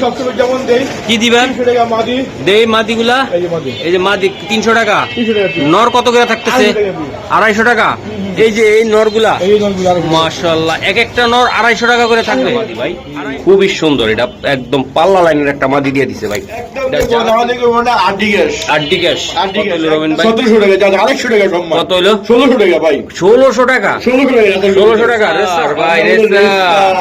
সবসময় কি দিবেন টাকা মাদি। দেই মাদিগুলা? এই যে মাদি। এই যে মাদি তিনশো টাকা? তিনশো টাকা piece। নর কত করে থাকতেছে? আড়াইশো টাকা piece। আড়াইশো টাকা? এই যে এই নরগুলা? এই নলগুলো আর মাশাল্লাহ এক একটা নর আড়াইশো টাকা করে থাকবে? ভাই খুবই সুন্দর এটা একদম পাল্লা লাইনের একটা মাদি দিয়ে দিছে ভাই। কত ষোলোশো টাকা ভাই। ষোলোশো টাকা? ষোলোশো টাকা ষোলোশো টাকা রেসার ভাই রেসার।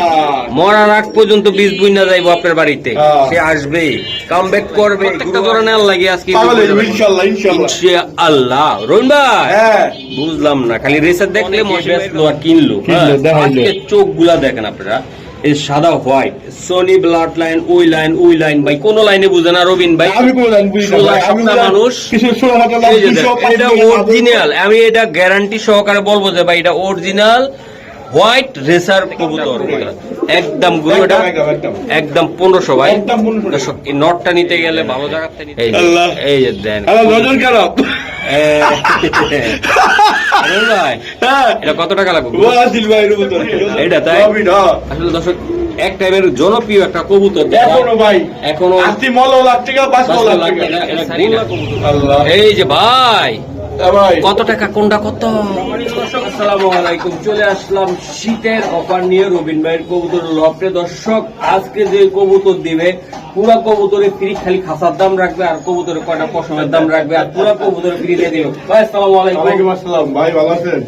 মরার আগ পর্যন্ত বীজ বুইনা যাইবো আপনার বাড়িতে। হ্যাঁ। সে আসবে কাম ব্যাক করবে। প্রত্যেকটা ধরনের লাগে আজকে পাগল ইনশাল্লাহ ইনশাল্লাহ আল্লাহ রহিম ভাই হ্যাঁ। বুঝলাম না খালি রেসার দেখলে বেচলো আর কিনলো। হ্যাঁ। আজকে চোখগুলা দেখেন আপনারা। এই সাদা হোয়াইট সোনি ব্লাড লাইন ওই লাইন ওই লাইন ভাই কোন লাইনে বুঝে না রবিন ভাই। আমি কোনো লাইন বুঝি না ভাই। আমি সপ্তাহ মানুষ। এটা অরিজিনাল আমি এটা গ্যারান্টি সহকারে বলব যে ভাই এটা অরিজিনাল হোয়াইট রেসার কবুতর। একদম গুরু এটা। একদম, পনেরোশো ভাই। একদম 1500 দর্শক, এই নটটা নিতে গেলে ভালো জায়গাতে নিতে এই যে- দেন। নজর হ্যাঁ। এটা কত টাকা লাগবে? এটা তাই? আসলে দর্শক এক টাইমের জনপ্রিয় একটা কবুতর এখনও ভাই এখনও আশি মল লাখ টাকা পাঁচ লাখ টাকা। এই যে ভাই কত টাকা কোনটা কত? আসসালামু আলাইকুম। চলে আসলাম শীতের অফার নিয়ে রবিন ভাইয়ের কবুতর লফটে। দর্শক আজকে যে কবুতর দিবে পুরা কবুতরে ফ্রি খালি খাসার দাম রাখবে আর কবুতরে কয়টা পশমের দাম রাখবে আর পুরা কবুতরে ফ্রি দিয়ে দিবে। ভাই আসসালামু আলাইকুম। আসসালাম। ভাই ভালো আছেন?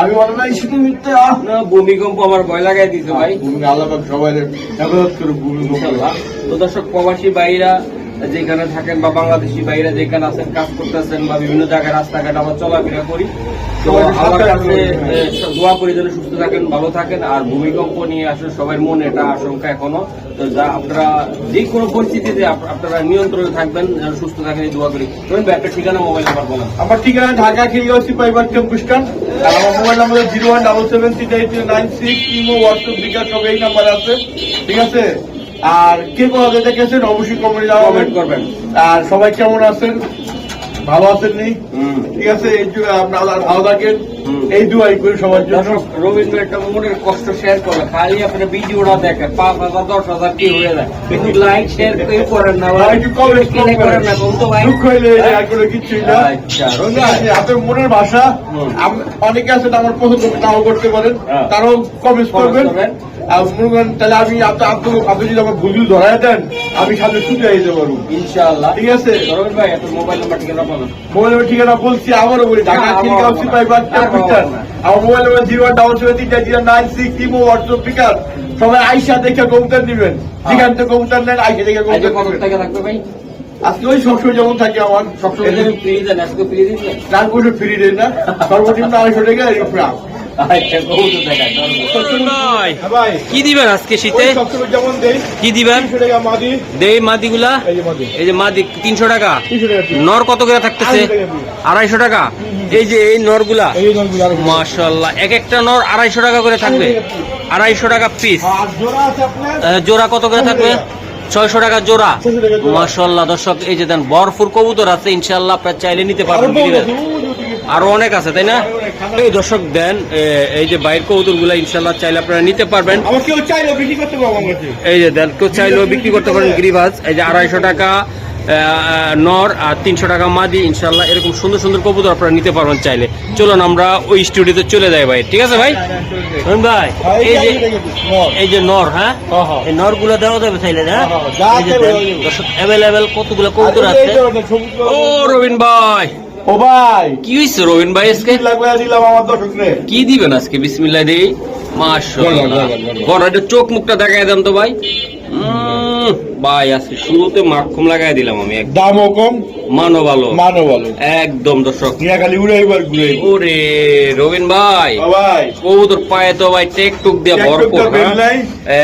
আমি শুধু মিথ্যে না ভূমিকম্প আমার ভয় লাগাই দিছে ভাই। আল্লাহ সবাই তো দর্শক প্রবাসী ভাইরা যেখানে থাকেন বা বাংলাদেশি ভাইরা যেখানে আছেন কাজ করতেছেন বা বিভিন্ন জায়গায় রাস্তাঘাট আমরা চলাফেরা করি। তো আমার কাছে দোয়া করি যেন সুস্থ থাকেন ভালো থাকেন। আর ভূমিকম্প নিয়ে আসলে সবার মনে এটা আশঙ্কা এখনও। তো যা আপনারা যে কোনো পরিস্থিতিতে আপনারা নিয়ন্ত্রণে থাকবেন যেন সুস্থ থাকেন দোয়া করি। রহিম একটা ঠিকানা মোবাইল নাম্বার বলেন। আমার ঠিকানা ঢাকা খিলগাঁও সিপাহীবাগ টেম্পু স্ট্যান্ড আর আমার mobile number zero one double seven three eight nine six imo WhatsApp bKash সব এই নাম্বার আছে। ঠিক আছে? আর কে কোথাও দেখেছেন অবশ্যই কমেন্ট কমেন্ট করবেন। আর সবাই কেমন আছেন? ভালো আছেন নি ঠিক আছে আপনারা ভালো থাকেন। এই দুয়াই করি সবার জন্য। রবীন্দ্র একটা মনের কষ্ট শেয়ার করে খালি আপনার ভিডিওটা দেখেন পাঁচ হাজার দশ হাজার কি হয়ে যায়। কিন্তু লাইক শেয়ার কেউ করেন না ভাই, একটু কেন করেন। না কোন তো ভাই দুঃখ হইলে কোনো কিছুই না। আচ্ছা আছে, আপনার মনের ভাষা অনেকে আছে আমার পছন্দ নাও করতে পারেন। হ্যাঁ। তারাও কমেন্ট করবেন। তাহলে আমি আপনি যদি আমার ধরাই দেন আমি সাথে ছুটে যেতে পারব। ইনশাআল্লাহ। ঠিক আছে? রবীন্দ্র ভাই আপনার মোবাইল নাম্বার ঠিকানা বলুন মোবাইলের ঠিকানা বলছি বলি ঢাকা হ্যাঁ, খিলগাঁও আমার- mobile number zero one double seven তিনটা zero nine six imo WhatsApp পিকার সবাই আইসা দেখে কবুতর নিবেন। যেখান থেকে কবুতর নেন আইসা দেখে কবুতর থাকবে ভাই। আজকে ওই সবসময় যেমন থাকে আমার সবসময় ফ্রি দেন আজকে ফ্রি রাত বসে ফ্রি দেন না। সর্বনিম্ন আড়াইশো টাকা কি দিবেন আজকে শীতে? দেই কি দিবেন? টাকা মাদি দেই মাদিগুলা। এই যে মাদি, তিনশো টাকা। নর কত করে থাকতেছে? আড়াইশো টাকা। এই যে এই নরগুলা এই নলগুলো এক একটা নর আড়াইশো টাকা করে থাকবে। আড়াইশো টাকা পিস জোড়া কত করে থাকবে? ছয়শো টাকা জোড়া। 600 টাকা জোড়া। মাশাল্লাহ দর্শক এই যে দেন বরফুর কবুতর আছে ইনশাল্লাহ আপনার চাইলে নিতে পারবেন। আরও অনেক আছে তাই না? এই দর্শক দেন এই যে বাইর কবুতরগুলা ইনশাল্লাহ চাইলে আপনারা নিতে পারবেন। এই যে দেন কেউ চাইলেও বিক্রি করতে পারেন গিরিবাজ। এই যে আড়াইশো টাকা। নর আর তিনশো টাকা মাদি ইনশাল্লাহ এরকম সুন্দর সুন্দর কবুতর আপনারা নিতে পারবেন চাইলে। চলুন আমরা ওই স্টুডিওতে চলে যাই ভাই ঠিক আছে ভাই? ভাই এই যে এই যে নর। হ্যাঁ? হ্যাঁ, হ্যাঁ। এই নরগুলো দেওয়া যাবে চাইলে হ্যাঁ, হ্যাঁ, অ্যাভেলেবেল কতগুলো কবুতর আছে? ও রবিন ভাই। ও ভাই। কি হয়েছে রবিন ভাই আজকে? কি দিলাম আমার দর্শক কি দিবেন আজকে? বিসমিল্লাহ দেই। মাশাআল্লাহ। বড় চোখ মুখটা দেখায় দেন তো ভাই। ভাই আজকে শুরুতে মাখুম লাগাই দিলাম আমি দামও কম মানো ভালো মানও ভালো। একদম দর্শক। খালি উড়াইবার ঘুরাই ওরে রবিন ভাই। ভাই। কবুতর পায়ে তো ভাই টেক টুক দিয়ে ভরপুর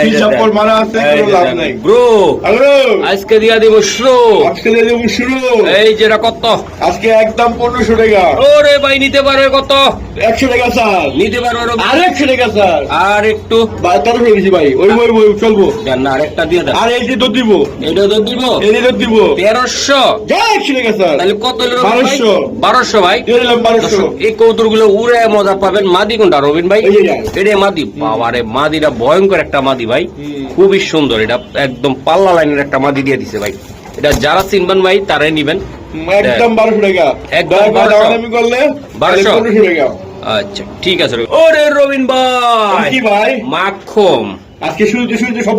হিসাব মারা আছে, লাভ নাই। Bro hello. আজকে দিয়া দিব শ্রো। আজকে দিয়ে দেবো শুরু। এই যেটা কত? আজকে একদম পনেরোশো টাকা। ওরে ভাই নিতে পারবে কত? একশো টাকা স্যার। নিতে পারবে? আর একশো টাকা স্যার। আর একটু। তেরোশো ভাই। ওই বই বই চলবো। না আরেকটা দিয়ে দেন। আর এই যে দুধ দিব এটা তো দিব? যে দিব। যা স্যার তাহলে কত হলো ভাই? দিলাম এই উড়ে মজা পাবেন মাদি কোনটা রবিন ভাই। এটা। এটা মাদি বাবারে মাদিটা ভয়ঙ্কর একটা মাদি ভাই। খুবই সুন্দর এটা একদম পাল্লা লাইনের একটা মাদি দিয়ে দিছে ভাই। এটা যারা চিনবেন ভাই তারাই নিবেন। একদম বারোশো টাকা। একদম 1200 দামাদামি করলে টাকা। আচ্ছা ঠিক আছে। ওরে রবিন ভাই। কি ভাই? মাখন আজকে শুরুতে শুরুতে সব।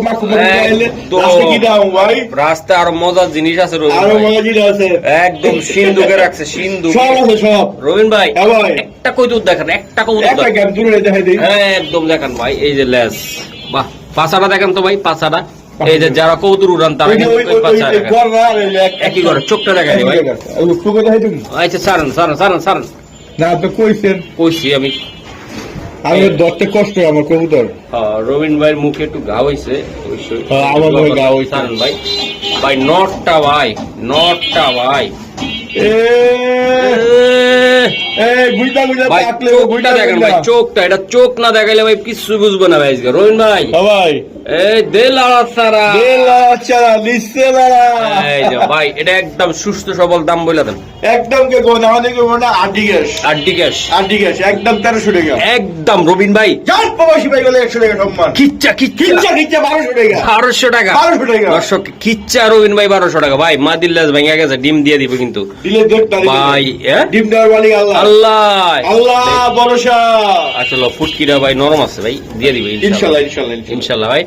আজকে কি দাম ভাই? রাস্তায় আরও মজার জিনিস আছে রবিন আরও ভাই। মজা জিনিস আছে। একদম সিন্ধুকে রাখছে সিন্ধুক সব আছে সব। রবিন ভাই হ্যাঁ একটা দেখেন একটা একটা গ্যাপ দূরে দেখাই দিই। হ্যাঁ একদম দেখেন ভাই এই যে লেস। বাহ পাছাটা দেখেন তো ভাই পাছাটা। এই যে যারা কৌতুর উড়ান তারা একই করে চোখটা দেখাই দিই ভাই। আচ্ছা সারান সারান সারান সারান না আপনি কইছেন। কইছি আমি। আমি ধরতে কষ্ট আমার কবুতর। আহ, রবিন ভাইয়ের মুখে একটু ঘা হয়েছে অবশ্যই। হ্যাঁ, আমার ঘা। সারান ভাই। ভাই নটটা ভাই নটটা ভাই। ভাই চোখটা ভাই এটা চোখ না দেখাইলে ভাই কিছু বুঝব না ভাই ভাই। ভাই এই দে এই যে ভাই এটা একদম সুস্থ সবল দাম বলে দেন। একদম কে গোনা আমাদের কে গোনা আটি গ্যাস। আর ডিকেশ আটি গ্যাস একদম তেরোশো টাকা। একদম রবিন ভাই। যার প্রবাসী একশো টাকা সম্মান। বারোশো টাকা। বারোশো টাকা। বারোশো টাকা। দর্শক কিচ্ছা রবিন ভাই টাকা। ভাই মা দিল্লাস ভেঙে গেছে ডিম দিয়ে দিব কিন্তু। দিলে ভাই হ্যাঁ? ডিম আল্লাহ। আল্লাহ। আল্লাহ ভরসা। আসলে ফুটকিটা ভাই নরম আছে ভাই দিয়ে দিবে ইনশাল্লাহ ইনশাল্লাহ ইনশাল্লাহ ইনশাল্লাহ। ইনশাল্লাহ ভাই।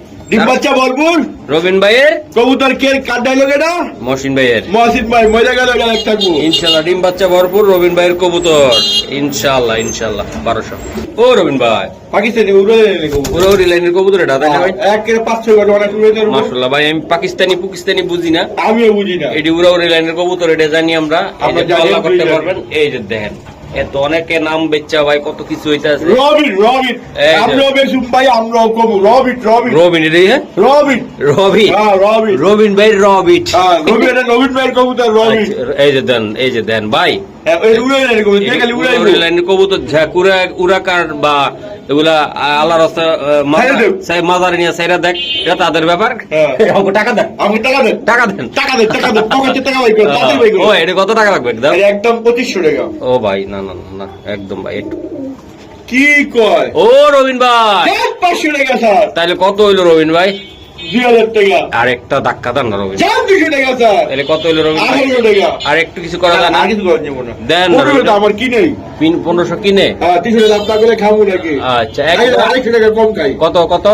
ভরপুর। রবিন ভাইয়ের? কবুতর কে কার এটা? মহসিন ভাইয়ের। মহাসিন ভাই মজা গেল গেল থাকব। ইনশাল্লাহ ডিম বাচ্চা ভরপুর রবিন ভাইয়ের কবুতর। ইনশাল্লাহ ইনশাল্লাহ বারোশো। ও রবিন ভাই। পাকিস্তানি উড়ে লাইনের কবুতর। এটা তাই না ভাই? এক পাঁচ ছয় ঘণ্টা অনেক উড়ে ভাই আমি পাকিস্তানি পাকিস্তানি বুঝি না। আমিও বুঝি না। এটি উড়া লাইনের কবুতর এটা জানি আমরা। আমরা করতে পারবেন। এই যে দেখেন। এত অনেকে নাম বেচা ভাই কত কিছু হইতাছে রবিন রবিন। আমরাও বেশুম ভাই আমরাও কম। রবিন রবিন। রবিন রে হ্যাঁ? রবিন। রবিন। হ্যাঁ রবিন। রবিন ভাই রবিট। হ্যাঁ রবিন রবিন ভাই কবুতর রবিন। আচ্ছা, এই যে দেন এই যে দেন। ভাই কবুতর যে খালি উড়ে উড়ি লাইনের কবুতর ঝাকুরা উড়াকার বা এগুলা আল্লাহ রাস্তা মাজারে নিয়ে সাইরা দেখ এটা তাদের ব্যাপার। হ্যাঁ। আমাকে টাকা দেন। আমাকে টাকা দেন। টাকা দেন। টাকা দেন টাকা দেন। পকেটে টাকা বাই করুন তাড়াতাড়ি বাই ও এটা কত টাকা লাগবে দাও একদম পঁচিশশো টাকা। ও ভাই না না না, না একদম ভাই একটু। কি কয়? ও রবিন ভাই। টাকা স্যার। তাহলে কত হইল রবিন ভাই? আর একটা ধাক্কা দেন না রবিন তাহলে কত হইল ভাই আঠারোশো টাকা। আর একটু কিছু করা যায় না? কিছু করা যাব না দেন না, পনেরো রবিন। তো আমার কি পিন পনেরোশো কিনে? তিনশো টাকা করে খাব নাকি? আচ্ছা আড়াইশো টাকা কম খাই। কত কত?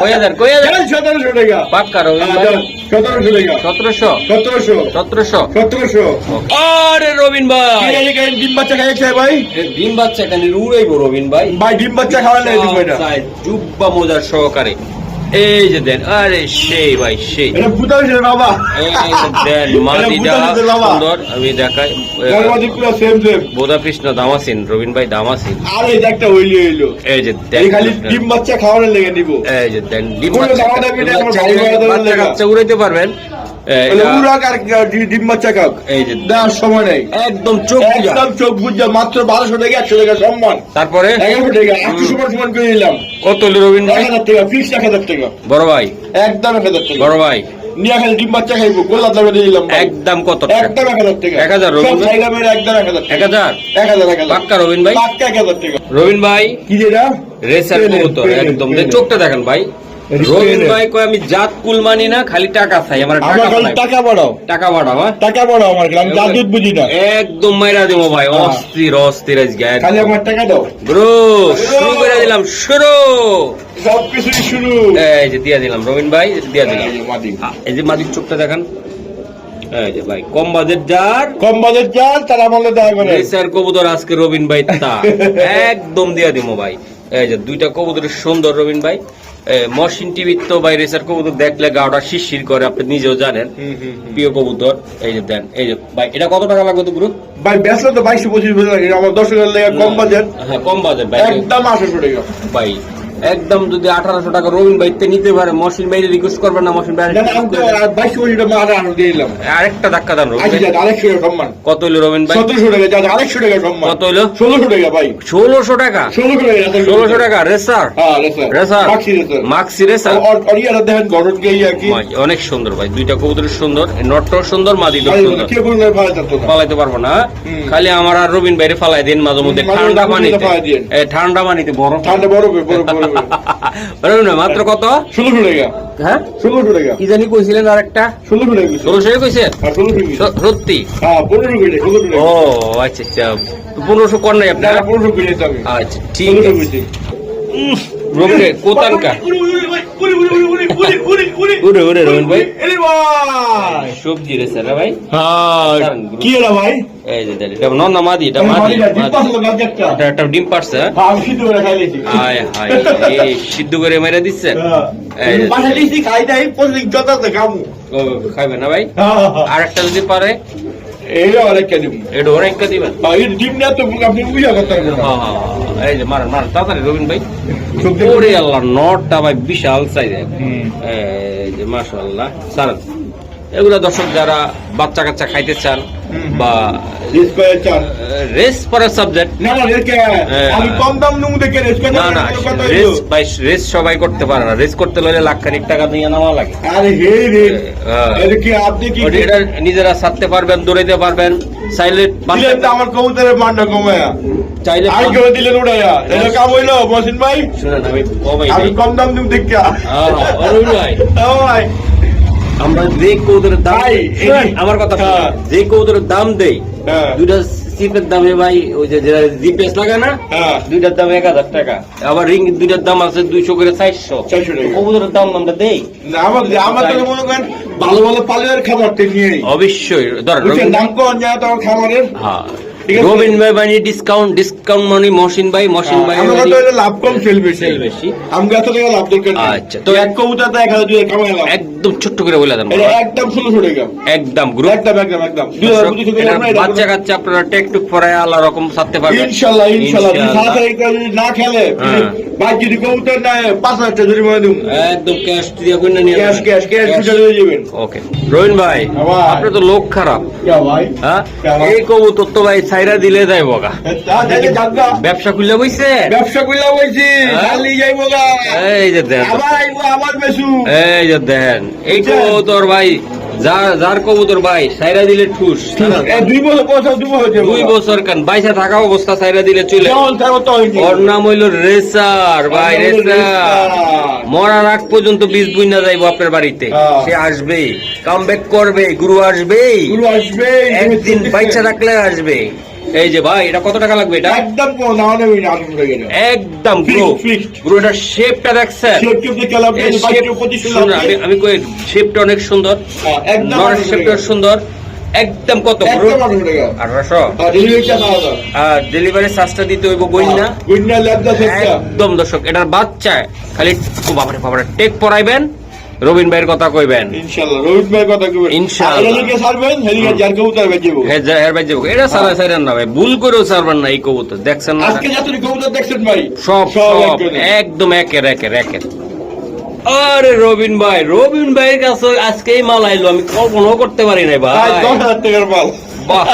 কয়ে দেন কয়ে দেন দেন সতেরোশো টাকা। পাক্কা রবিন ভাই। দেন, সতেরোশো টাকা। সতেরোশো? সতেরোশো। সতেরোশো? সতেরোশো। আরে রবিন ভাই। ডিম বাচ্চা খাই ভাই? ডিম বাচ্চা রবিন ভাই। ভাই ডিম বাচ্চা খাওয়ালে জুব্বা মোজার সহকারে। এই যে দেন আরে সেই ভাই সেই। বাবা। এই যে দেন মাটিটা সুন্দর আমি দেখাই দামাসিন রবিন ভাই দামাসিন। আর একটা হইলি হইল। এই যে দেন খালি ডিম বাচ্চা খাওয়ানোর লেগে নিব। এই যে দেন ডিম উড়াইতে পারবেন। উড়াক আর দেওয়ার সময় নেই। একদম চোখ একদম চোখ বুঝা মাত্র বারোশো টাকা একশো টাকা সম্মান। তারপরে? এগারোশো টাকা একশো সমান সমান করে নিলাম। কত হলো রবিন এক ভাই হাজার টাকা ফিক্স এক হাজার টাকা। বড় ভাই। একদম এক হাজার টাকা। বড় ভাই। নিয়ে খালি ডিম বাচ্চা খাইবো গোল্লা দামে দিয়ে দিলাম একদম কত টাকা? একদম এক হাজার টাকা। এক হাজার, সব রবিন ভাই? একদম এক হাজার এক হাজার? এক হাজার এক হাজার। পাক্কা রবিন ভাই? পাক্কা এক হাজার টাকা। রবিন ভাই? কি যেটা রেসার কবুতর একদম। চোখটা দেখেন ভাই। রবিন ভাই কয় আমি জাত কুল মানি না খালি টাকা চাই আমার আমার টাকা খালি টাকা বাড়াও টাকা বাড়াও হ্যাঁ? টাকা বাড়াও আমার খালি আমি জাদুত বুঝি না। একদম মাইরা দেবো ভাই হ্যাঁ। অস্থির অস্থির আজকে খালি আমার টাকা দাও। ব্রো শুরু করে দিলাম শুরু। সব শুরু। এই যে দিয়া দিলাম রবিন ভাই দিয়া দিলাম এই যে মাটি। আ, এই যে মাদির চোখটা দেখেন। ভাই কম বাজেট যার। কম বাজেট যান তারা আমলে দেয় করে। রেসার কবুতর আজকে রবিন ভাই তা একদম দিয়া দিমো ভাই। এই যে দুইটা কবুতরের সুন্দর রবিন ভাই। মশিন টিভি তো ভাই রেসার কবুতর দেখলে গাওটা শিরশির করে আপনি নিজেও জানেন। প্রিয় কবুতর এই যে দেন এই যে ভাই এটা কত টাকা লাগবে তো গ্রুপ? ভাই বেসলে তো বাইশশো পঁচিশ বছর লাগে আমার দশ হাজার লেগে কম বাজেট। হ্যাঁ কম বাজেট ভাই। একদম আঠারোশো টাকা। ভাই একদম যদি আঠারোশো টাকা রবিন ভাইতে নিতে পারে মহসিন ভাই রিকোয়েস্ট করবেন না মহসিন ভাই না, না, আমি তো আর বাইশশো কোটি টাকা আর আরও দিয়ে দিলাম আরেকটা ধাক্কা আশি ভাই। টাকা আরেকশো সম্মান। কত হইল রবিন ভাই সতেরোশো টাকা আরেকশো টাকা সম্মান। কত হইল? ষোলোশো টাকা ভাই ষোলোশো টাকা? ষোলোশো টাকা ষোলোশো টাকা। রেসার হ্যাঁ racer maxi racer maxi racer অরিয়ারা দেখেন গরম গেই আর কি? অনেক সুন্দর ভাই দুইটা কবুতর সুন্দর নটটাও সুন্দর মাদিটাও সুন্দর। ফালাইতে পারব না হুম। খালি আমার আর রবিন বাইরে ফালাই দিন মাঝে মধ্যে ঠান্ডা পানিতে। ঠান্ডা পানিতে বরফ। ঠান্ডা বরফে বরফ। বরফে না মাত্র কত? ষোলোশো টাকা হ্যাঁ? ষোলোশো টাকা কি জানি কইছিলেন আর একটা ষোলোশো টাকা কিছু। ষোলোশো কইছেন হ্যাঁ টাকা সত্যি? হ্যাঁ পনেরো কেজি ষোলোশো টাকা ও আচ্ছা আচ্ছা। পনেরোশো কর নাই আপনি আপনার? না, পনেরোশো কেজি তো আমি আচ্ছা ঠিক আছে। কেজি কোতানকা উড়ে উড়ে রবিন ভাই সবজি রে স্যার ভাই হ্যাঁ কি এরা ভাই এই যে দেখ, এটা নন মাদি এটা মাদি মালিকা, ডিম মাদি। পাসলো গাছ একটা। এটা একটা ডিম পারছে হ্যাঁ? হ্যাঁ, আমি সিদ্ধ করে হায় হায় এই সিদ্ধ করে মেরে দিচ্ছে হ্যাঁ। খাই খাইবে না ভাই হ্যাঁ, হ্যাঁ, হ্যাঁ। আর একটা যদি পারে এটা ওরা একটা দিবেন হ্যাঁ, এই ডিম না তো আপনি করতে পারবেন না। এই যে মারেন মারেন তাড়াতাড়ি রবিন ভাই। ওরে আল্লাহ নটটা ভাই বিশাল সাইজের হুম। এই যে মাশাআল্লাহ সারান এগুলো দর্শক যারা বাচ্চা কাচ্চা খাইতে চান বা রেস পড়ার সাবজেক্ট না, না, রেস কে? হ্যাঁ। আমি কম দাম নুম দেখে রেস না না সবাই করতে পারে না। রেস করতে হলে লাখ খানিক টাকা দিয়ে লাগে। আরে হে রে হ্যাঁ। এটা কি আপনি কি এটা নিজেরা ছাড়তে পারবেন দৌড়াইতে পারবেন। চাইলে আমার কবুতরের কমায়া। চাইলে আর কেউ দিলেন উড়াইয়া। এটা কাম হইল মহসিন ভাই? শুনেন আমি। কম দাম দেখা হ্যাঁ, ভাই। আমরা যে কৌদরের দাম আমার কথা হ্যাঁ। যে কৌদরের দাম দেই হ্যাঁ। দুইটা সিপের দামে ভাই ওই যে যেটা জিপিএস লাগে না হ্যাঁ। দুইটার দাম এক হাজার টাকা। আবার রিং দুইটার দাম আছে দুইশো করে চারশো। 400 কবুতরের দাম আমরা দেই। তো মনে করেন ভালো ভালো পালের খাবারটা নিয়ে অবশ্যই। ধরেন দাম কম যায় তো আমার খাবারের হ্যাঁ। রবিন ভাই মানে ডিসকাউন্ট ডিসকাউন্ট মানে মহসিন ভাই মহসিন ভাই আমার মানে- লাভ কম সেল বেশি। সেল বেশি। আমি এত টাকা লাভ দরকার আচ্ছা, তো তো- এক কবুতর তো এক হাজার দুই হাজার কামাইলাম একদম ছোট্ট করে বলে দেন একদম ষোলোশো টাকা। একদম গ্রুপ একদম একদম একদম। আমরা বাচ্চা কাচ্চা আপনারা টেক টুক আল্লাহ রকম সারতে পারবেন। ইনশাআল্লাহ। তারিখ যদি না খেলে হ্যাঁ। ভাই যদি কবুতর না পাঁচ হাজার টাকা জরিমানা দিব। একদম ক্যাশ দিয়ে কিনে নিয়ে ক্যাশ ক্যাশ ক্যাশ দিয়ে যাবেন। ওকে রবিন ভাই আপনি তো লোক খারাপ। ভাই। হ্যাঁ? কেমন? এই কবুতর তো ভাই সাইরা দিলে দেয় বগা। তা জানগা ব্যবসা খুললে বইছে? ব্যবসা বলছি হ্যাঁ? খালি যাইবো গা এই যে দেন আবার আইবো আবার এই যে দেন এই বুঝছেন? কবুতর ভাই যার কবুতর ভাই সাইরা দিলে ঠুস। দুই বছর দুই বছর দুই বছর কান? বাইসা থাকা অবস্থা সাইরা দিলে চলে। তো ওর নাম হইল রেসার ভাই রেসার। রেসার। মরার আগ পর্যন্ত বীজ বুইনা যাইবো আপনার বাড়িতে। হ্যাঁ। সে আসবে কাম করবে গুরু আসবে গুরু আসবে একদিন বাইচা রাখলে আসবে। এই যে ভাই এটা কত টাকা লাগবে এটা? একদম একদম এটার শেপটা দেখছেন? আমি কই শেপটা অনেক সুন্দর। হ্যাঁ, একদম শেপটা সুন্দর। একদম কত। আঠারোশো? আর আলাদা। আর ডেলিভারি চার্জটা দিতে হইব বই না হ্যাঁ। একদম দর্শক এটার বাচ্চা। খালি বাবারে বাবারে টেক পড়াইবেন রবিন ভাইয়ের কথা কইবেন ইনশাআল্লাহ, রবিন ভাইয়ের কথা কইবেন। ইনশাআল্লাহ। ছাড়বেন, এদিকে যার কবুতর বেচবো। হ্যাঁ যা এর এটা সারা সাইরান না ভাই ভুল করেও সারবেন না এই কবুতর দেখছেন না আজকে কবুতর দেখছেন ভাই, সব সব একদম একের একের একের আরে রবিন ভাই রবিন ভাইয়ের কাছে আজকেই মাল আইলো আমি কল্পনাও করতে পারি নাই ভাই, ভাই দশ হাজার টাকার মাল। বাহ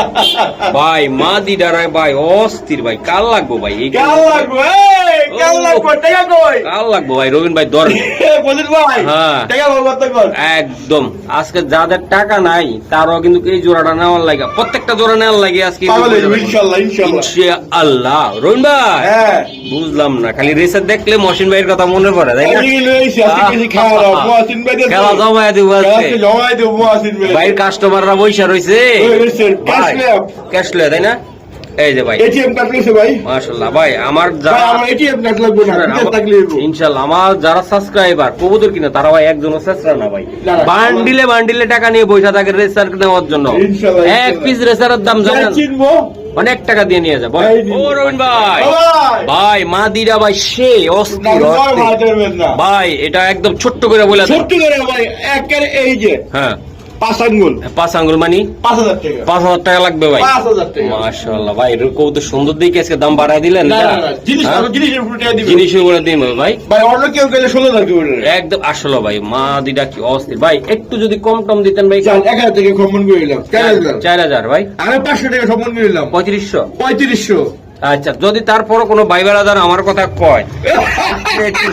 ভাই মা দিদারায় ভাই অস্থির ভাই কাল লাগবো ভাই কাল লাগবো, কাল লাগবো, টাকা কই? কাল লাগবো ভাই রবিন ভাই দর বলিস ভাই, হ্যাঁ। টাকা কর। একদম আজকে যাদের টাকা নাই তারও কিন্তু এই জোড়াটা নেওয়ার লাগে প্রত্যেকটা জোড়া নেওয়ার লাগে আজকে ইনশাআল্লাহ, ইনশাআল্লাহ। আল্লাহ রবিন ভাই হ্যাঁ। বুঝলাম না খালি রেসের দেখলে মহসিন ভাইয়ের কথা মনে পড়ে তাই না। খেলা জমায় দেবো ভাইয়ের কাস্টমাররা বৈশা রয়েছে ক্যাশ তাই না? এই যে ভাই। কার্ড রয়েছে ভাই। মাশাল্লাহ ভাই আমার যারা আমার কার্ড লাগবে না, শুনেন, আমার- থাকলে হইবো। আমার যারা সাবস্ক্রাইবার কবুতর কিনে তারা ভাই একজনও চেষ্টা না ভাই। বান্ডিলে বান্ডিলে টাকা নিয়ে বৈশা থাকে রেসার নেওয়ার জন্য। এক পিস রেসারের দাম জানেন? চিনবো, অনেক টাকা দিয়ে নিয়ে যাব। ও রবিন ভাই। ভাই। ভাই মা দিরা ভাই সে অস্থির ভাই, এটা একদম ছোট্ট করে বলে ছোট্ট করে ভাই, একেবারে এই যে। হ্যাঁ। পাঁচ আঙ্গুল। পাঁচ আঙ্গুল মানি? পাঁচ হাজার টাকা। পাঁচ হাজার টাকা লাগবে ভাই। পাঁচ হাজার টাকা। মাশাআল্লাহ ভাই এরকম তো সুন্দর দিকে আজকে দাম বাড়ায় দিলেন না, না, না, জিনিস? জিনিসের উপরে টাকা দিবে। জিনিসের উপরে দিন ভাই। ভাই অন্য কেউ গেলে ষোলো হাজার টাকা করে। একদম আসলে ভাই মা দিদা কি অস্থির। ভাই একটু যদি কম টম দিতেন ভাই। এক হাজার করে দিলাম চার হাজার। ভাই। আমি পাঁচশো টাকা সম্মান করে দিলাম পঁয়ত্রিশশো। পঁয়ত্রিশশো। আচ্ছা যদি তারপরও কোনো ভাই বেড়াদার আমার কথা কয় একটু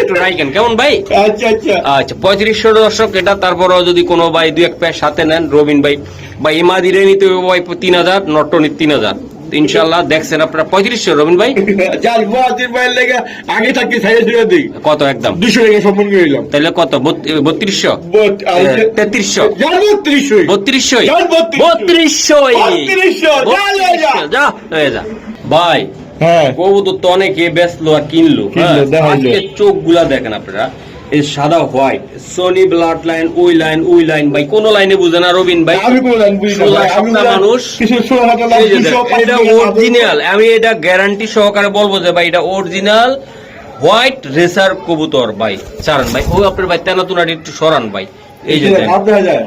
একটু রাইকেন কেমন ভাই? আচ্ছা আচ্ছা। আচ্ছা পঁয়ত্রিশশো দর্শক এটা তারপরও যদি কোনো ভাই দুই এক প্যার সাথে নেন রবিন ভাই। বা ইমাদিরে নিতে ভাই তিন হাজার নটনি তিন হাজার। ইনশাল্লাহ দেখছেন আপনারা। পঁয়ত্রিশশো রবিন ভাই? আগে থাকতে দিই। কত একদম? দুশো টাকা সম্মান করে দিলাম তাহলে কত? বত্রিশশো? তেত্রিশশো। বত্রিশশো বত্রিশশো বত্রিশশো। যা হয়ে যা। ভাই হ্যাঁ। কবুতর তো অনেকে বেচলো আর কিনলো হ্যাঁ। আজকে চোখগুলা দেখেন আপনারা এই সাদা হোয়াইট সোনি ব্লাড লাইন ওই লাইন ওই লাইন ভাই কোন লাইনে বুঝে না রবিন ভাই। আমি কোনো লাইন বুঝি না মানুষ। এটা অরিজিনাল আমি এটা গ্যারান্টি সহকারে বলব যে ভাই এটা অরিজিনাল হোয়াইট রেসার কবুতর ভাই চারান ভাই। ও আপনার ভাই তেনাতুনাটি একটু সরান ভাই। এই যে।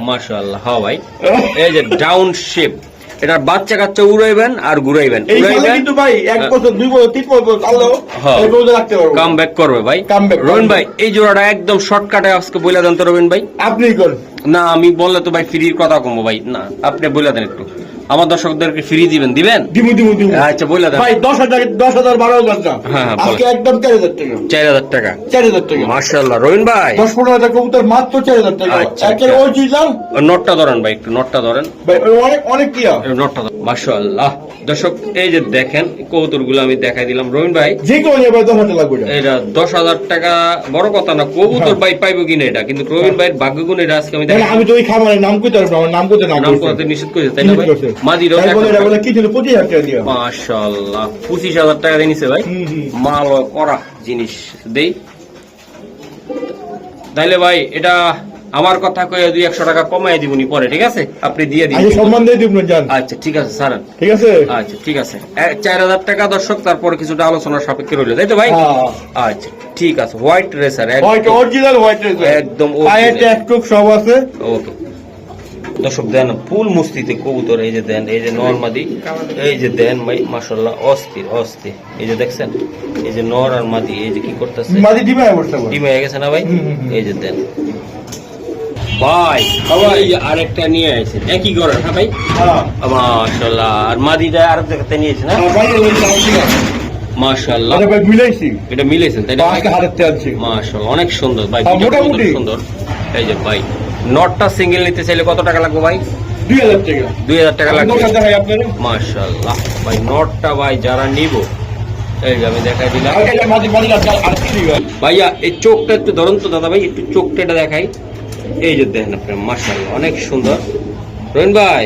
মাশাআল্লাহ হ্যাঁ ভাই। এই যে ডাউন শেপ এটার বাচ্চা কাচ্চা উড়াইবেন আর ঘুরাইবেন। উড়াইবেন কিন্তু ভাই এক বছর দুই বছর তিন বছর আল্লাহ। এই বছর রাখতে পারব। কাম ব্যাক করবে ভাই। রবীন ভাই এই জোড়াটা একদম শর্টকাটে আজকে বইলা দেন তো রবিন ভাই। আপনি করেন। না আমি বললে তো ভাই ফ্রির কথা কমবো ভাই। না আপনি বলে দেন একটু। আমার দর্শকদেরকে ফ্রি দিবেন দিবেন? দিমু দিমু দিমু। আচ্ছা বলে দেন। ভাই দশ হাজার দশ হাজার বারো হাজার না হ্যাঁ, হ্যাঁ, আজকে একদম চার হাজার টাকা। চার হাজার টাকা। চার হাজার টাকা। মার্শাল্লাহ রবিন ভাই। দশ পনেরো হাজার কবুতর মাত্র চার হাজার টাকা। আচ্ছা, একের আচ্ছা। অরিজিনাল নটটা ধরেন ভাই একটু নটটা ধরেন। ভাই অনেক অনেক কিয়া এই নটটা মার্শাল্লাহ দর্শক এই যে দেখেন কৌতুরগুলো আমি দেখাই দিলাম। রবিন ভাই। যে কোনো নিয়ে ভাই দশ হাজার লাগবে এটা। এটা দশ হাজার টাকা বড় কথা না কবুতর হ্যাঁ। ভাই পাইবো কিনা এটা? কিন্তু রবিন ভাইয়ের ভাগ্যগুণ এটা আজকে আমি তাহলে আমি তো ওই খামারের নাম কইতে পারব আমার নাম কইতে না নাম করাতে নিষেধ করেছে তাই না ভাই? মাদি তাই বলে এটা বলে কি ছিল পঁচিশ হাজার টাকা দিয়া মাশাআল্লাহ পঁচিশ হাজার টাকা দিয়ে নিছে ভাই। মাল করা জিনিস দেই। তাইলে ভাই এটা আমার কথা কয়ে দুই একশো টাকা কমাই দিবনি পরে ঠিক আছে? আপনি দিয়ে দিন। সম্মান দিয়ে দিব জান। আচ্ছা ঠিক আছে স্যার ঠিক আছে? আচ্ছা ঠিক আছে। চার হাজার টাকা দর্শক তারপরে কিছুটা আলোচনার সাপেক্ষে রইল তাই তো ভাই? হ্যাঁ। আচ্ছা ঠিক আছে। হোয়াইট রেসার অরিজিনাল হোয়াইট একদম পায়ে। সব আছে। ওকে। দর্শক দেন ফুল মুস্তিতে কবুতর এই যে দেন এই যে নর্মাদি এই যে দেন ভাই মাসাল্লাহ অস্থির অস্থির। এই যে দেখছেন এই যে নর আর মাদি এই যে কি করতেছে? মাঝে ডিমে গেছে না ভাই। এই যে দেন। ভাই এই আরেকটা নিয়ে আইছেন একই করে হ্যাঁ ভাই? মাশাল্লাহ আর মাদিটা আরেক জায়গাতে নিয়েছে না? আর বাইরে ওই দাম ঠিক আছে। মাশাল্লাহ ভাই মিলাইছি। এটা মিলেছেন তাই না ভাই? পাঁচটা আনছি মাশাল্লাহ অনেক সুন্দর ভাই মোটামুটি। সুন্দর। এই যে ভাই নটটা সিঙ্গেল নিতে চাইলে কত টাকা লাগবে ভাই? দুই হাজার টাকা। দুই হাজার টাকা লাগবে। মাশাল্লাহ ভাই নটটা ভাই যারা নিব এই যে আমি দেখাই দিলাম। ভাইয়া এই চোখটা একটু ধরুন তো দাদা ভাই একটু চোখটা এটা দেখাই। এই যে দেখেন আপনার মাশাল্লাহ অনেক সুন্দর। রহিন ভাই।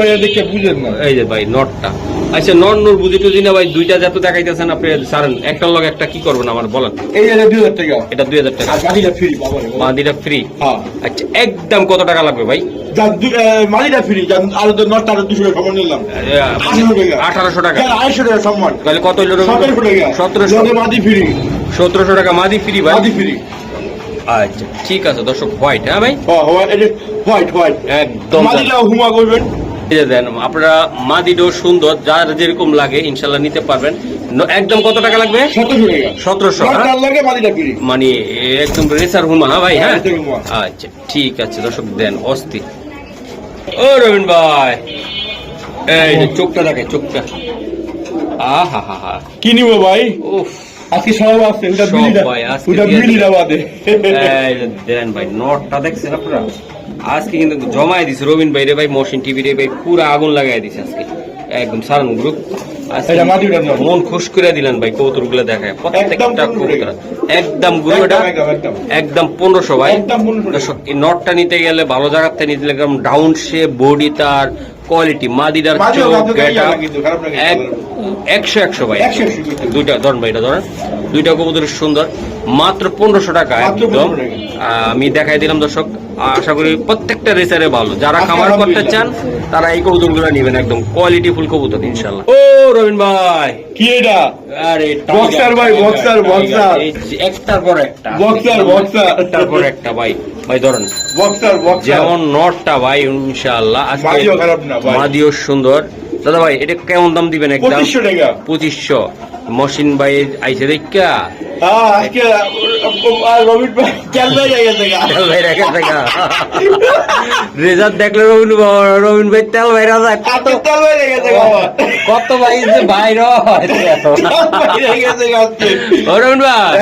বাইরে দেখে বুঝেন না। এই যে ভাই নটটা। আচ্ছা নট নূর বুঝি টুজি না ভাই দুইটা যত দেখাইতেছেন আপনি সারেন একটার লগে একটা কি করবেন আমার বলেন। এই যে দুই হাজার টাকা। এটা দুই হাজার টাকা। ফ্রি ফ্রি হ্যাঁ। আচ্ছা একদম কত টাকা লাগবে ভাই? মালিটা ফ্রি আরও তো আরও দুশো টাকা নিলাম। আঠারোশো টাকা। যান, আড়াইশো টাকা সম্মান। তাহলে কত হইল সতেরোশো টাকা। সতেরোশো। মাদি ফ্রি সতেরোশো টাকা মাদি ফ্রি ভাই? মাদি ফ্রি আচ্ছা ঠিক আছে দর্শক হোয়াইট হ্যাঁ ভাই? হোয়াইট হোয়াইট একদম হুমা করবেন। দেন আপনারা মাদিটাও সুন্দর যার যেরকম লাগে ইনশাল্লাহ নিতে পারবেন। একদম কত টাকা লাগবে? সতেরোশো ফ্রি মানে একদম রেসার হুমা হ্যাঁ ভাই হ্যাঁ? হ্যাঁ। আচ্ছা ঠিক আছে দর্শক দেন অস্থির ও রবীন ভাই। এই চোখটা দেখে চোখটা। আহা হা হা। কি নিব ভাই? উফ। আজকে সব আছে ওটা ওটা বাদে। দেন ভাই নটটা দেখছেন আপনারা? আজকে কিন্তু জমাই দিছে রবিন ভাই রে ভাই মশিন টিভি রে ভাই পুরা আগুন লাগাই দিছে আজকে। একদম সারান গ্রুপ। মন খুশ করে দিলেন ভাই কৌতুরগুলো দেখায় প্রত্যেকটা একদম পনেরো একদম একদম, একদম, একদম। একদম পনেরোশো ভাই একদম 1500 দর্শক, এই নটটা নিতে গেলে ভালো জায়গাতে নিতে একদম ডাউন শেপ বডি তার কোয়ালিটি মাদিদার চোখ ভাবতে একশো একশো ভাই। দুইটা। ধরেন ভাই এটা ধরেন। দুইটা কবুতর সুন্দর। মাত্র পনেরোশো টাকা একদম। 1500 টাকা। আহ, আমি দেখাই দিলাম দর্শক আশা করি প্রত্যেকটা রেসারে ভালো। যারা আচ্ছা, খামার করতে চান তারা এই কবুতরগুলো নেবেন একদম কোয়ালিটি ফুল কবুতর ইনশাল্লাহ ও রবিন ভাই কি এটা? আরে Boxer ভাই। এই যে একটার পর একটা। Boxer, boxer। একটার পর একটা ভাই। ভাই ধরেন। Boxer boxer. যেমন নটটা ভাই ইনশাআল্লাহ। আজকে। মাদিও সুন্দর। দাদা ভাই এটা কেমন দাম দিবেন একদম? পঁচিশশো টাকা। পঁচিশশো। মসিন ভাই আইসে দেখা হ্যাঁ রেজাল্ট দেখলে রবিন রবিন ভাই তেল ভাই রাজা। কত ভাই যে আজকে। রবিন ভাই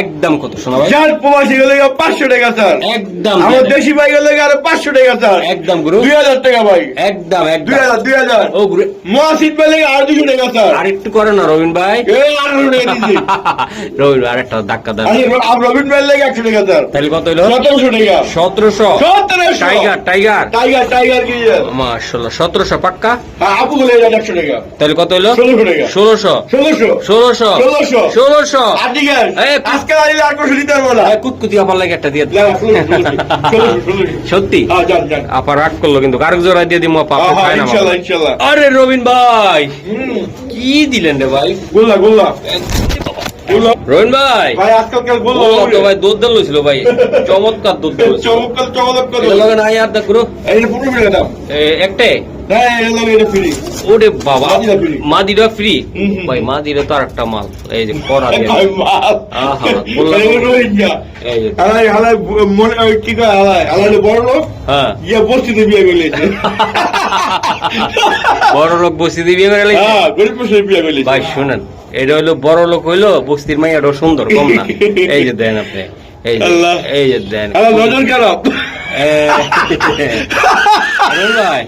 একদম কত শোনা ভাই। যার প্রবাসী গেলে পাঁচশো টাকা স্যার একদম আমার দেশি ভাই গেলে আরও পাঁচশো টাকা স্যার একদম গুরু। দুই হাজার টাকা ভাই। একদম দুই হাজার দুই হাজার। ও গুরু। মহাসিদ ভাই আর দুশো টাকা স্যার আর একটু করে না রবিন ভাই। এই আঠারো টাকা দিচ্ছি রবিন ভাই আরেকটা ধাক্কা দেন। রবিন ভাই লেগে একশো টাকা স্যার তাহলে কত হইল? সতেরোশো টাকা। সতেরোশো। সতেরোশো। Tiger tiger. টাইগার টাইগার কি মাশাল্লাহ সতেরোশো পাক্কা? আপু বলে একশো টাকা। তাহলে কত হইল? ষোলোশো ষোলোশো। ষোলোশো। ষোলোশো। আজকে আইলে আর কিছু দিতে পারব না। এই কুতকুতি আপার লাগে একটা দিয়ে। সত্যি? হ্যাঁ, যান, যান। আপা রাগ করল কিন্তু কারক জোড়া দিয়ে আপা আপনি হ্যাঁ। আরে রবিন ভাই! হুম, কি দিলেন রে ভাই? গোল্লা, গোল্লা, ভাই। তো দুধ দিল চমৎকার দুধ দিল চমৎকার, চমৎকার আর এই দাম। ওরে বাবা। মাদিরা ফ্রি মাদিরা তো মাল। এই যে করা বড় লোক, হ্যাঁ। বড় লোক বসি লাইছে। হ্যাঁ। ভাই শুনেন। এটা হলো বড় লোক হইল বস্তির মাইয়াটা সুন্দর কম না। এই যে দেন আপনি এই এই যে দেন। নজর খারাপ এ, আরে ভাই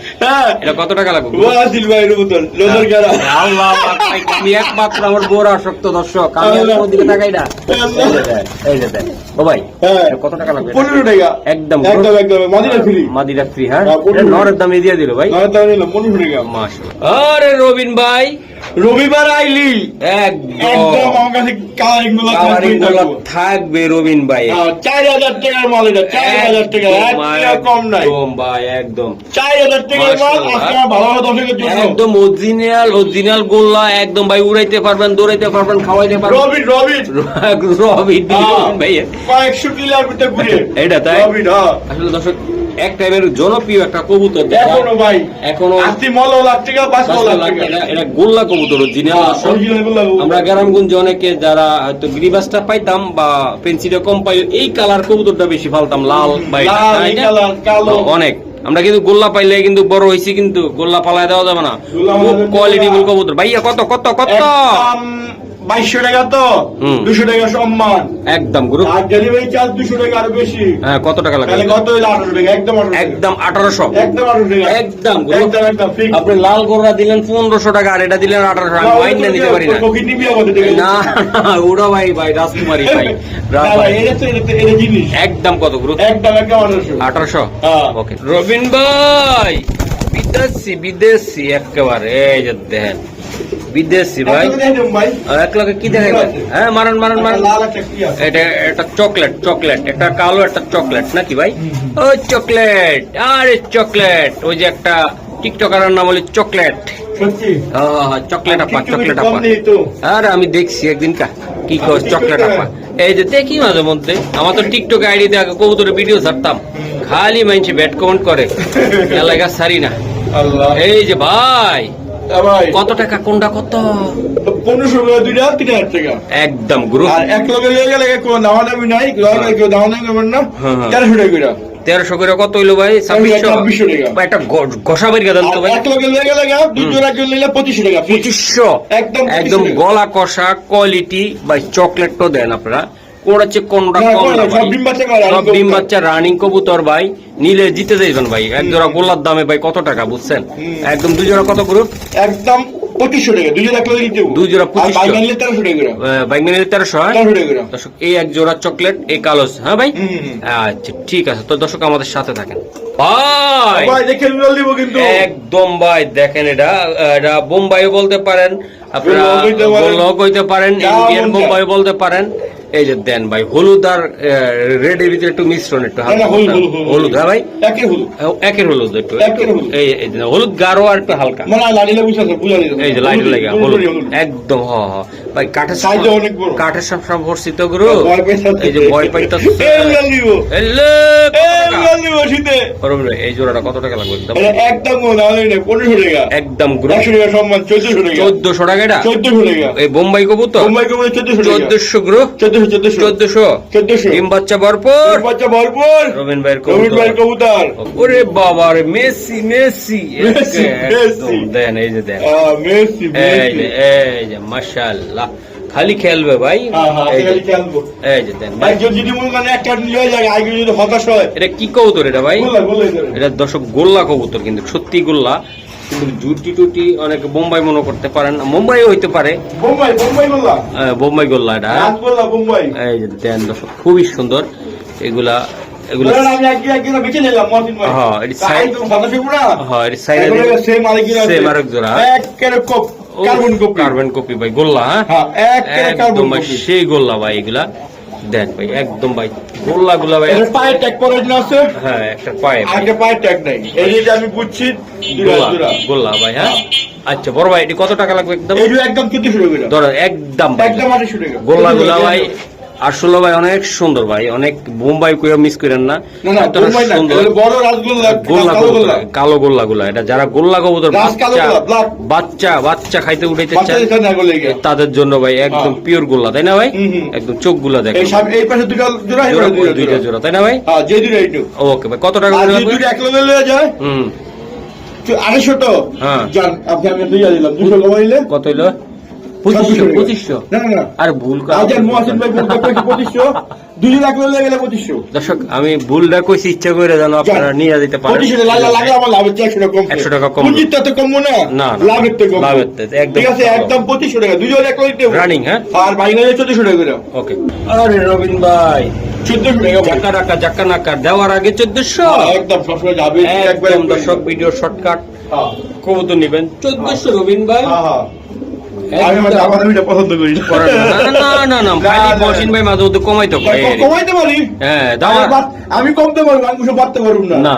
এটা কত টাকা লাগবে? ও আসিল ভাই রুবুতন নজর খারাপ আল্লাহ ভাই, আমি একমাত্র আমার বোর আসক্ত দর্শক আমি দিকে তাকাই না। এই যে দেন, এই যে দেন। ও ভাই। কত টাকা লাগবে? পনেরো টাকা। একদম একদম একদম মাদিনা ফ্রি মাদিরা ফ্রি হ্যাঁ। পনেরো। এটা নরের দামে দিয়ে দিল ভাই। নয় দাম নিলাম পনেরো টাকা। মাশাআল্লাহ। আরে রবিন ভাই রবিবার আইলি? একদম। আমার কাছে থাকবে রবিন ভাই। চার হাজার টাকার মাল এটা চার হাজার টাকা কম নাই। ভাই একদম। চার হাজার টাকার মাল ভালো একদম অরিজিনাল অরিজিনাল গোল্লা একদম ভাই উড়াইতে পারবেন দৌড়াইতে পারবেন খাওয়াইতে পারবেন। রবিন রবিন। রবিন হ্যাঁ, ভাই। কয়েকশো ঘুরে। এটা তাই? রবিন হ্যাঁ। আসলে দর্শক এক জনপ্রিয় একটা কবুতর এখনও ভাই এখনও আশি মল লাখ টাকা পাঁচ লাখ টাকা এটা গোল্লা কবুতর অরিজিনাল হ্যাঁ, গোল্লা কবুতর। আমরা গ্রামগঞ্জে অনেকে যারা হয়তো গ্রিবাসটা পাইতাম বা পেন্সিলটা কম পাই এই কালার কবুতরটা বেশি ফালতাম লাল বা। অনেক। আমরা কিন্তু গোল্লা পাইলে কিন্তু বড় হয়েছি কিন্তু গোল্লা পালায় দেওয়া যাবে না। খুব কোয়ালিটি কবুতর। ভাইয়া কত কত কত? বাইশশো টাকা তো দুশো টাকা সম্মান। একদম গ্রুপ আর ডেলিভারি চার্জ দুশো টাকা আরও বেশি। হ্যাঁ কত টাকা তাহলে লাগবে কত আঠারো টাকা? একদম একদম আঠারোশো। একদম আঠারো টাকা। একদম একদম একদম আপনি লাল গোড়া দিলেন পনেরোশো টাকা আর এটা দিলেন আঠারোশো আমি মাইন্ড না নিতে পারি না। না ভাই ভাই রাজকুমারী ভাই। একদম কত গ্রুপ একদম একদম আঠারোশো। আঠারোশো? হ্যাঁ। ওকে রবিন ভাই বিদেশি বিদেশি একেবারে এই যে দেখেন বিদেশি ভাই। এক লাখে কি দেখাই হ্যাঁ মারান মারান মারান। লাল একটা এটা এটা চকলেট চকলেট। একটা কালো একটা চকলেট। নাকি ভাই? ও চকলেট। আরে চকলেট। ওই যে একটা টিকটকারের নাম হলো চকলেট। সত্যি? চকলেট আপা চকলেট আপা। আরে আমি দেখছি একদিন কা। কি কর চকলেট? আপা। এই যে দেখি মাঝে মধ্যে। আমার তো টিকটক আইডি দিয়ে আগে কবুতরের ভিডিও ছাড়তাম। খালি মানুষ ব্যাট কমেন্ট করে। এলাকা সারি না। এই যে ভাই। কত টাকা কোনটা কত? পনেরোশো টাকা দুইটা তিন হাজার টাকা। একদম গ্রুপ আর এক লগে লিয়ে গেলে কোনো দামা দামি নাই কেউ দামা দামি করবেন না হ্যাঁ, হ্যাঁ। তেরোশো টাকা করে তেরোশো করে কত হইল ভাই? ছাব্বিশশো। একটা ঘষা বের দেন তো ভাই। এক লগে লিয়ে গেলে গা দুই জোড়া কেউ নিলে পঁচিশশো টাকা পঁচিশশো। একদম একদম গলা কষা কোয়ালিটি বা চকলেট তো দেন আপনারা। কোনটা হচ্ছে কোনটা সব ডিম বাচ্চা রানিং কবুতর। ভাই নিলে জিতে যাইবেন ভাই। এক জোড়া গোলার দামে ভাই কত টাকা বুঝছেন? একদম দুই জোড়া কত গ্রুপ একদম পঁচিশশো টাকা দুই জোড়া এক লগে দেবো দুই জোড়া আর 2500 বাইক আনলে তেরোশো টাকা করে। আহ, বাইক মিনিট তেরোশো হ্যাঁ? এই এক জোড়া চকলেট এই হ্যাঁ ভাই। আচ্ছা ঠিক আছে। তো দর্শক আমাদের সাথে থাকেন। ভাই! একদম ভাই দেখেন এটা এটা বোম্বাইও বলতে পারেন আপনারা কইতে পারেন। ইন্ডিয়ান বোম্বাই বলতে পারেন। এই যে দেন ভাই হলুদ আর রেড এর ভিতরে একটু মিশ্রণ একটু হালকা হলুদ, হ্যাঁ ভাই? একের হলুদ। একের হলুদ একটু। এই হলুদ গাঢ় আর একটু হালকা। মানে এই যে লাইট লাগে হলুদ একদম হ হ ভাই কাঠের Size অনেক বড়। কাঠের সব গুরু। এই যে ভয় পাইতাছে। এই জোড়াটা কত টাকা লাগবে? একদম। একদম পনেরোশো টাকা। সম্মান চোদ্দশো টাকা। চোদ্দশো টাকা এটা? চোদ্দশো টাকা। এই বোম্বাই কবুতর? মুম্বাই কমে চোদ্দশো চোদ্দশো গ্রো। চোদ্দশো চোদ্দশো চোদ্দশো। চোদ্দশো। ডিম বাচ্চা ভরপুর। বাচ্চা ভরপুর। রবিন ভাইয়ের রবিন ভাইয়ের কবুতর। কবুতর। ওরে বাবা রে মেসি। মেসি মেসি, দেন এই যে দেন। Messi Messi. এই যে মাশাআল্লাহ। খালি খেলবে ভাই। হ্যাঁ হ্যাঁ এই যে, খেলব। দেন ভাই ভাই যদি মনে করেন একটা নিয়ে যায় আগে যদি হতাশ হয়। এটা কি কবুতর এটা ভাই। এটা দর্শক গোল্লা কবুতর কিন্তু সত্যি গোল্লা। কিন্তু জুটি টুটি অনেকে বোম্বাই মনে করতে পারেন। বোম্বাইও হইতে পারে। বোম্বাই বোম্বাই গোল্লা? এটা। বোম্বাই। এই যে দেন দর্শক খুবই সুন্দর। এগুলা হ্যাঁ, এটি সাইড- হ্যাঁ সাইডে সেম আরেক জোড়া কার্বন কপি কার্বন কপি ভাই গোল্লা হ্যাঁ? হ্যাঁ একদম সেই গোল্লা ভাই এগুলা। দেন ভাই একদম ভাই। গোল্লা গুলা ভাই পায়ে ট্যাগ পরানো আছে? হ্যাঁ একটা পায়ে। আগে পায়ে ট্যাগ নাই। এই যে আমি বুঝছি দুরা গোল্লা ভাই হ্যাঁ? আচ্ছা বড় ভাই এটি কত টাকা লাগবে একদম? একদম কিন্তু শুরু করে ধরো একদম একদম শুরু গোল্লা গুলা ভাই ভাই অনেক সুন্দর ভাই অনেক বোম্বাই কইয়া মিস করেন না। গোল্লা কালো গোল্লা। গুলা এটা যারা গোল্লা কবুতর বাচ্চা বাচ্চা বাচ্চা খাইতে উঠাইতে চায়। তাদের জন্য ভাই একদম হ্যাঁ। পিওর গোল্লা তাই না ভাই। একদম চোখগুলা দেখেন। এই পাশে দুটো জোড়া দুইটা জোড়া। তাই না ভাই? হ্যাঁ যে দুটো ওকে ভাই কত টাকা এক লয়ে যায় হুম। আড়াইশো তো হ্যাঁ। আপনি আমি দুইয়া দিলাম দুশো কমাইলে কত হইল? পঁচিশশো পঁচিশশো। না না না। আর ভুল করে- মহাসিন ভাই বলতে কইছি পঁচিশশো। দুজন এক লগে গেলে পঁচিশশো। দর্শক আমি ভুলটা কইছি ইচ্ছা করে জানো আপনারা নিয়ে যেতে পারেন। পঁচিশশো লাগলে লাগে আমার লাভের চেয়ে একশো টাকা কম 100 টাকা কম। পুঁজির তো কমবো না। না, না। লাভের তো কম লাভের তো, একদম ঠিক আছে একদম পঁচিশশো টাকা। দুজন এক লগে রানিং হ্যাঁ? আর বাইরে চোদ্দশো টাকা করে। ওকে আরে রবিন ভাই দেওয়ার আগে চোদ্দশো। হ্যাঁ, একদম সবসময় যাবে। একদম দর্শক ভিডিও শর্টকাট হ্যাঁ, কবুতর নিবেন। চোদ্দশো রবিন ভাই। হ্যাঁ, হ্যাঁ। আমি পছন্দ করি। না। না, না খালি ভাই মাঝে মধ্যে কমাইতে পারি কমাইতে পারি হ্যাঁ আমি কমতে পারব আমি কিছু বাড়তে পারব না। না।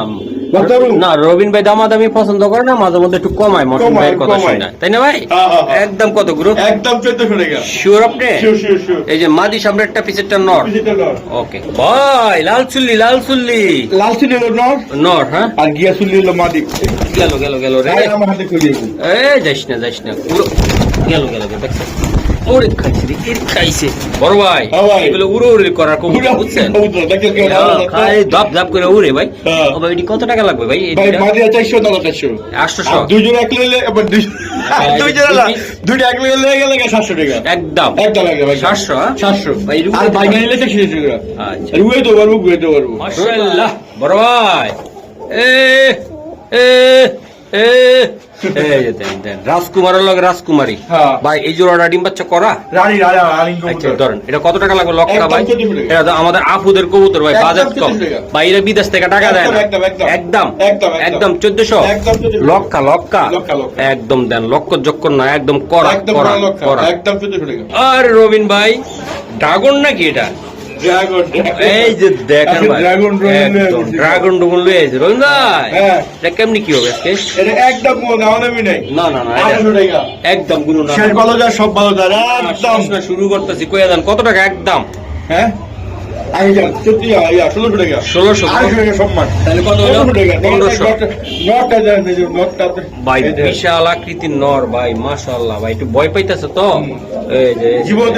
না রবিন ভাই দামাদামি পছন্দ করে না মাঝে মধ্যে একটু কমায় মহসিন ভাইয়ের কথা শুনে। তাই না ভাই? হ্যাঁ, হ্যাঁ, হ্যাঁ। একদম কত গ্রুপ একদম চোদ্দশো টাকা শিওর আপনি? এই যে মাদি সামনেরটা পিছেরটা নর। ওকে ভাই লাল চুল্লি লাল চুল্লি লাল সিল হলো নর। নর হ্যাঁ? আর গিয়া সুল হলো মাদি। গেল গেল গেল রে। আমার হাতে দিন যাইস না যাইস না। পুরো গেল গেল গেল দেখছ ওরে খাইছে রে এর খাইছে। বড় ভাই এগুলো উড়ো উড়ি করার কবুতর বুঝছেন? কবুতর, দেখেন কেমন ভালো লাগছে? খাই ধাপ ধাপ করে উড়ে ভাই। ও ভাই এটি কত টাকা লাগবে ভাই? ভাই টাকা চারশো আটশোশো। আর দুইজন এক লইলে আবার দুই- হ্যাঁ, না দুইটা এক লইলে গেলে সাতশো টাকা। একদম। হ্যাঁ? ভাই, রুই আর কত? ভাই নিলে চারশো টাকা। আচ্ছা। আর তো পারব গুয়ে তো পারব। মাশাআল্লাহ। বড় ভাই। এ রাজকুমারের লগে রাজকুমারী। ভাই এই জোড়াটা ডিম বাচ্চা করা? রানী রানী রানী কবুতর। ধরেন এটা কত টাকা লাগবে লক্ষা একদম ভাই? এটা আমাদের আপুদের কবুতর ভাই একদম বাজেট কম। ভাই বিদেশ থেকে টাকা দেয় না। একদম, একদম, চোদ্দশো। একদম 1400 লক্ষা লক্ষা। একদম দেন লক্ষ জক্কর না একদম করা করা আর রবিন ভাই ড্রাগন নাকি এটা? এই যে দেখেন ভাই ড্রাগন লয়ে আছে ভাই হ্যাঁ। এটা কেমনি কি হবে আজকে? এটা একদম কোনো দাম দামি নেই। না না না একদম গুরু না শেষ ভালো সব ভালো একদম। শুরু করতেছি কইয়া দেন কত টাকা একদম? হ্যাঁ আগে যান সত্যি ইয়া ষোলোশো টাকা। 1600 আড়াইশো টাকা সম্মান। তাহলে কত হলো? পনেরোশো টাকা পনেরোশো। নটটা দেন এই যে নটটা ভাই বিশাল আকৃতির নর ভাই মাশাআল্লাহ ভাই একটু ভয় পাইতেছে তো? হুম। এই যে জীবন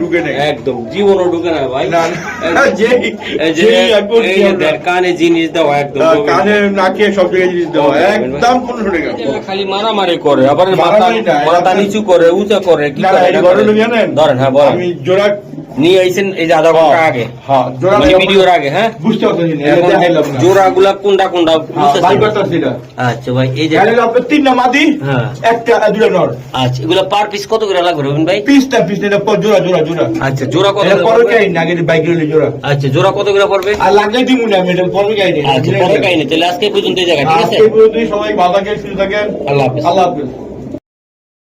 ঢুকে নেই। একদম জীবনও ঢুকে না ভাই। না, না, যেই- এই যে যেই একবার এই যে আমরা- দেখ, কানে জিনিস দেওয়া একদম কানে নাকে সব জায়গায় জিনিস দেওয়া Okay, একদম পনেরোশো টাকা। খালি মারামারি করে আবার মাথা নিচু করে উঁচা করে কি করে? ধরেন হ্যাঁ বলেন। আমি জোড়া নিয়ে আইছেন এই যে আধা ঘণ্টা আগে। জোড়া মানে ভিডিওর আগে হ্যাঁ? বুঝতে পারছি কোনটা কোনটা? হ্যাঁ, ভাই আচ্ছা ভাই এই যে তিনটা মাদি হ্যাঁ। একটা দুটা নর। আচ্ছা এগুলা পার পিস কত করে লাগবে রবিন ভাই? পিসটা পিস এটা পর জোড়া জোড়া জোড়া। আচ্ছা জোড়া কত পরে পড়বে? না আগে বাইক রইলে জোড়া। আচ্ছা জোড়া কত করে পড়বে? আর না আমি এটা পরে আচ্ছা পরে কাহিনী তাহলে আজকে পর্যন্ত এই জায়গায় ঠিক আছে? আজকে পর্যন্তই। সবাই ভালো থাকেন সুস্থ থাকেন। আল্লাহ হাফেজ। আল্লাহ হাফেজ।